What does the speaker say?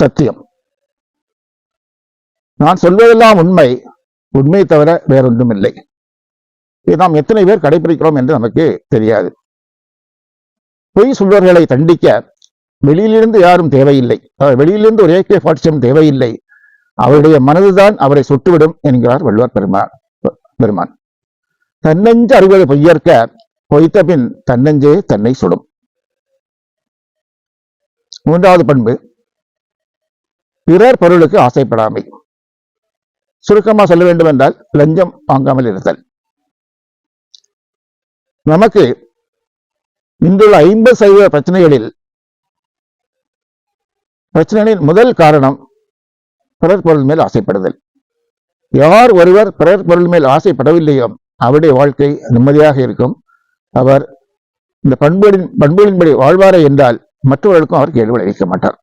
சத்தியம். நான் சொல்வதெல்லாம் உண்மை உண்மை தவிர வேறொன்றும் இல்லை இதை நாம் எத்தனை பேர் கடைபிடிக்கிறோம் என்று நமக்கு தெரியாது. பொய் சொல்வர்களை தண்டிக்க வெளியிலிருந்து யாரும் தேவையில்லை. வெளியிலிருந்து ஒரு ஏகே பாட்சியம் தேவையில்லை. அவருடைய மனதுதான் அவரை சுட்டுவிடும் என்கிறார் வள்ளுவர் பெருமான் பெருமான். தன்னெஞ்சு அறுபது பொய்யற்க பொய்த்த பின் தன்னெஞ்சே தன்னை சுடும். மூன்றாவது பண்பு பிறர் பொருளுக்கு ஆசைப்படாமை. சுருக்கமா சொல்ல வேண்டும் என்றால் லஞ்சம் வாங்காமல் இருத்தல். நமக்கு இன்றுள்ள ஐம்பது சதவீத பிரச்சனைகளில் பிரச்சனைகளின் முதல் காரணம் பிறர் பொருள் மேல் ஆசைப்படுதல். யார் ஒருவர் பிறர் பொருள் மேல் ஆசைப்படவில்லையோ அவருடைய வாழ்க்கை நிம்மதியாக இருக்கும். அவர் இந்த பண்புகளின் பண்புகளின்படி வாழ்வாரே என்றால் மற்றவர்களுக்கும் அவர் கேள்வி விளைவிக்க மாட்டார்.